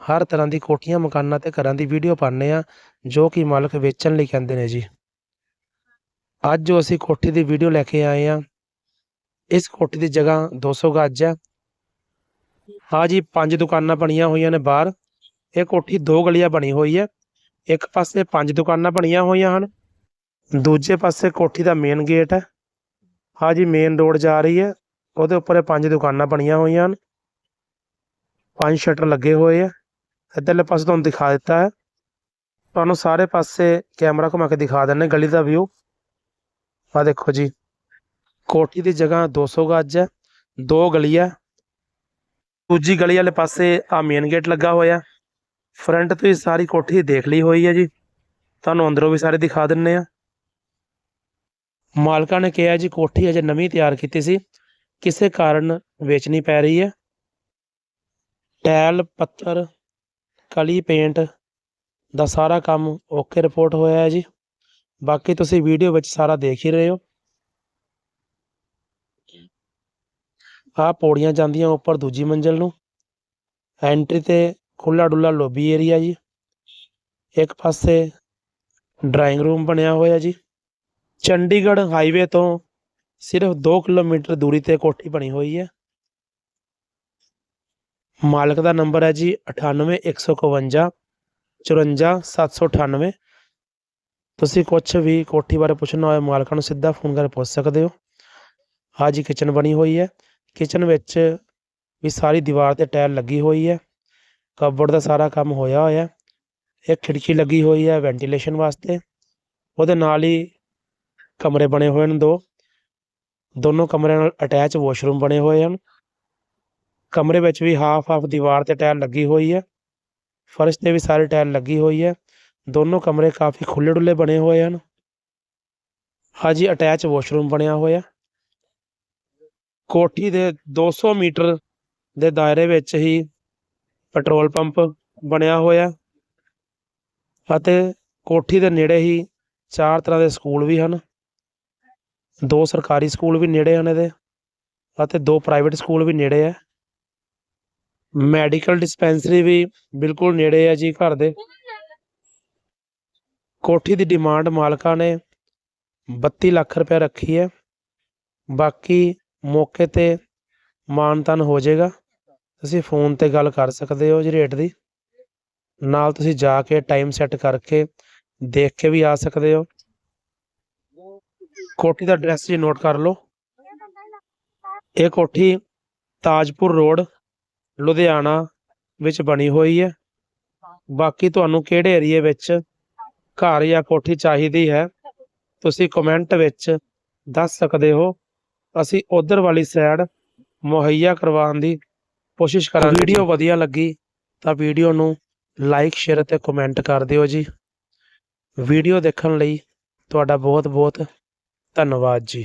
ਹਰ ਤਰ੍ਹਾਂ ਦੀ ਕੋਠੀਆਂ, ਮਕਾਨਾਂ ਤੇ ਘਰਾਂ ਦੀ ਵੀਡੀਓ ਪਾਉਂਦੇ ਆ ਜੋ ਕਿ ਮਾਲਕ ਵੇਚਣ ਲਈ ਕਹਿੰਦੇ ਨੇ ਜੀ। ਅੱਜ ਜੋ ਅਸੀਂ ਕੋਠੀ ਦੀ ਵੀਡੀਓ ਲੈ ਕੇ ਆਏ ਆ ਇਸ ਕੋਠੀ ਦੀ ਜਗ੍ਹਾ 200 ਗੱਜ ਹੈ। ਹਾਂ ਜੀ, ਪੰਜ ਦੁਕਾਨਾਂ ਬਣੀਆਂ ਹੋਈਆਂ ਨੇ ਬਾਹਰ। ਇਹ ਕੋਠੀ ਦੋ ਗਲੀਆਂ ਬਣੀ ਹੋਈ ਹੈ। ਇੱਕ ਪਾਸੇ ਪੰਜ ਦੁਕਾਨਾਂ ਬਣੀਆਂ ਹੋਈਆਂ ਹਨ। ਦੂਜੇ ਪਾਸੇ ਕੋਠੀ ਦਾ ਮੇਨ ਗੇਟ ਹੈ। ਹਾਂ ਜੀ ਮੇਨ ਰੋਡ ਜਾ ਰਹੀ ਹੈ। ਉਹਦੇ ਉੱਪਰ ਪੰਜ ਦੁਕਾਨਾਂ ਬਣੀਆਂ ਹੋਈਆਂ ਹਨ। ਪੰਜ ਸ਼ਟਰ ਲੱਗੇ ਹੋਏ ਆ। ਇੱਧਰਲੇ ਪਾਸੇ ਤੁਹਾਨੂੰ ਦਿਖਾ ਦਿੱਤਾ ਹੈ। ਤੁਹਾਨੂੰ ਸਾਰੇ ਪਾਸੇ ਕੈਮਰਾ ਘੁਮਾ ਕੇ ਦਿਖਾ ਦਿੰਨੇ ਗਲੀ ਦਾ ਵਿਊ ਆ ਦੇਖੋ ਜੀ, ਕੋਠੀ ਦੀ ਜਗ੍ਹਾ 200 ਗੱਜ ਹੈ, ਦੋ ਗਲੀਆਂ ਦੂਜੀ ਗਲੀ ਵਾਲੇ ਪਾਸੇ ਆ ਮੇਨ ਗੇਟ ਲੱਗਾ ਹੋਇਆ ਫਰੰਟ ਤੋਂ ਹੀ ਸਾਰੀ ਕੋਠੀ ਦੇਖ ਲਈ ਹੋਈ ਹੈ ਜੀ। ਤੁਹਾਨੂੰ ਅੰਦਰੋਂ ਵੀ ਸਾਰੇ ਦਿਖਾ ਦਿੰਨੇ ਆ ਮਾਲਕਾਂ ਨੇ ਕਿਹਾ ਜੀ, ਕੋਠੀ ਅਜੇ ਨਵੀਂ ਤਿਆਰ ਕੀਤੀ ਸੀ। ਕਿਸੇ ਕਾਰਨ ਵੇਚਣੀ ਪੈ ਰਹੀ ਹੈ। ਟੈਲ ਪੱਥਰ ਕਲੀ ਪੇਂਟ ਦਾ ਸਾਰਾ ਕੰਮ ਓਕੇ ਰਿਪੋਰਟ ਹੋਇਆ ਹੈ ਜੀ। ਬਾਕੀ ਤੁਸੀਂ ਵੀਡੀਓ ਵਿੱਚ ਸਾਰਾ ਦੇਖ ਹੀ ਰਹੇ ਹੋ। ਆਹ ਪੌੜੀਆਂ ਜਾਂਦੀਆਂ ਉੱਪਰ ਦੂਜੀ ਮੰਜ਼ਲ ਨੂੰ। ਐਂਟਰੀ ਤੇ ਖੁੱਲਾ ਡੁੱਲਾ ਲੋਬੀ ਏਰੀਆ ਜੀ। ਇੱਕ ਪਾਸੇ ਡਰਾਇੰਗ ਰੂਮ ਬਣਿਆ ਹੋਇਆ ਜੀ। ਚੰਡੀਗੜ੍ਹ ਹਾਈਵੇ ਤੋਂ ਸਿਰਫ 2 ਕਿਲੋਮੀਟਰ ਦੂਰੀ ਤੇ ਕੋਠੀ ਬਣੀ ਹੋਈ ਹੈ। ਮਾਲਕ ਦਾ ਨੰਬਰ ਹੈ ਜੀ 98151 54798 ਤੁਸੀਂ ਕੁਝ ਵੀ ਕੋਠੀ ਬਾਰੇ ਪੁੱਛਣਾ ਹੋਵੇ ਮਾਲਕਾਂ ਨੂੰ ਸਿੱਧਾ ਫੋਨ ਕਰਕੇ ਪੁੱਛ ਸਕਦੇ ਹੋ। ਆ ਜੀ ਕਿਚਨ ਬਣੀ ਹੋਈ ਹੈ। ਕਿਚਨ ਵਿੱਚ ਵੀ ਸਾਰੀ ਦੀਵਾਰ ਤੇ ਟਾਇਲ ਲੱਗੀ ਹੋਈ ਹੈ। ਕਬਰਡ ਦਾ ਸਾਰਾ ਕੰਮ ਹੋਇਆ ਹੋਇਆ ਇੱਕ ਖਿੜਕੀ ਲੱਗੀ ਹੋਈ ਹੈ ਵੈਂਟੀਲੇਸ਼ਨ ਵਾਸਤੇ। ਉਹਦੇ ਨਾਲ ਹੀ ਕਮਰੇ ਬਣੇ ਹੋਏ ਨੇ ਦੋ। ਦੋਨੋਂ ਕਮਰਿਆਂ ਨਾਲ ਅਟੈਚ ਵਾਸ਼ਰੂਮ ਬਣੇ ਹੋਏ ਹਨ। ਕਮਰੇ ਵਿੱਚ ਵੀ ਹਾਫ ਹਾਫ ਦੀਵਾਰ ਤੇ ਟਾਇਲ ਲੱਗੀ ਹੋਈ ਹੈ। ਫਰਸ਼ ਤੇ ਵੀ ਸਾਰੇ ਟਾਇਲ ਲੱਗੀ ਹੋਈ ਹੈ। ਦੋਨੋਂ ਕਮਰੇ ਕਾਫੀ ਖੁੱਲੇ ਡੁੱਲੇ ਬਣੇ ਹੋਏ ਹਨ। ਹਾਂਜੀ ਅਟੈਚ ਵਾਸ਼ਰੂਮ ਬਣਿਆ ਹੋਇਆ। ਕੋਠੀ ਦੇ 200 ਮੀਟਰ ਦੇ ਦਾਇਰੇ ਵਿੱਚ ਹੀ ਪੈਟਰੋਲ ਪੰਪ ਬਣਿਆ ਹੋਇਆ ਅਤੇ ਕੋਠੀ ਦੇ ਨੇੜੇ ਹੀ ਚਾਰ ਤਰ੍ਹਾਂ ਦੇ ਸਕੂਲ ਵੀ ਹਨ। ਦੋ ਸਰਕਾਰੀ ਸਕੂਲ ਵੀ ਨੇੜੇ ਹਨ ਇਹਦੇ ਅਤੇ ਦੋ ਪ੍ਰਾਈਵੇਟ ਸਕੂਲ ਵੀ ਨੇੜੇ ਹੈ। ਮੈਡੀਕਲ ਡਿਸਪੈਂਸਰੀ ਵੀ ਬਿਲਕੁਲ ਨੇੜੇ ਹੈ ਜੀ ਘਰ ਦੇ। ਕੋਠੀ ਦੀ ਡਿਮਾਂਡ ਮਾਲਕਾਂ ਨੇ 32 ਲੱਖ ਰੁਪਏ ਰੱਖੀ ਹੈ। ਬਾਕੀ ਮੌਕੇ ਤੇ ਮਾਨਤਨ ਹੋ ਜਾਏਗਾ। ਤੁਸੀਂ ਫੋਨ ਤੇ ਗੱਲ ਕਰ ਸਕਦੇ ਹੋ ਜੀ ਰੇਟ ਦੀ। ਨਾਲ ਤੁਸੀਂ ਜਾ ਕੇ ਟਾਈਮ ਸੈੱਟ ਕਰਕੇ ਦੇਖ ਕੇ ਵੀ ਆ ਸਕਦੇ ਹੋ। ਕੋਠੀ ਦਾ ਐਡਰੈਸ ਜੀ ਨੋਟ ਕਰ ਲਓ। ਇਹ ਕੋਠੀ ਤਾਜਪੁਰ ਰੋਡ ਲੁਧਿਆਣਾ ਵਿੱਚ ਬਣੀ ਹੋਈ ਹੈ। ਬਾਕੀ ਤੁਹਾਨੂੰ ਕਿਹੜੇ ਏਰੀਏ ਵਿੱਚ ਘਰ ਜਾਂ ਕੋਠੀ ਚਾਹੀਦੀ ਹੈ ਤੁਸੀਂ ਕਮੈਂਟ ਵਿੱਚ ਦੱਸ ਸਕਦੇ ਹੋ। ਅਸੀਂ ਉਧਰ ਵਾਲੀ ਸਾਈਡ ਮੁਹੱਈਆ ਕਰਵਾਉਣ ਦੀ ਕੋਸ਼ਿਸ਼ ਕਰਾਂਗੇ। ਵੀਡੀਓ ਵਧੀਆ ਲੱਗੀ ਤਾਂ ਵੀਡੀਓ ਨੂੰ ਲਾਈਕ ਸ਼ੇਅਰ ਅਤੇ ਕਮੈਂਟ ਕਰ ਦਿਓ ਜੀ। ਵੀਡੀਓ ਦੇਖਣ ਲਈ ਤੁਹਾਡਾ ਬਹੁਤ ਬਹੁਤ ਧੰਨਵਾਦ ਜੀ।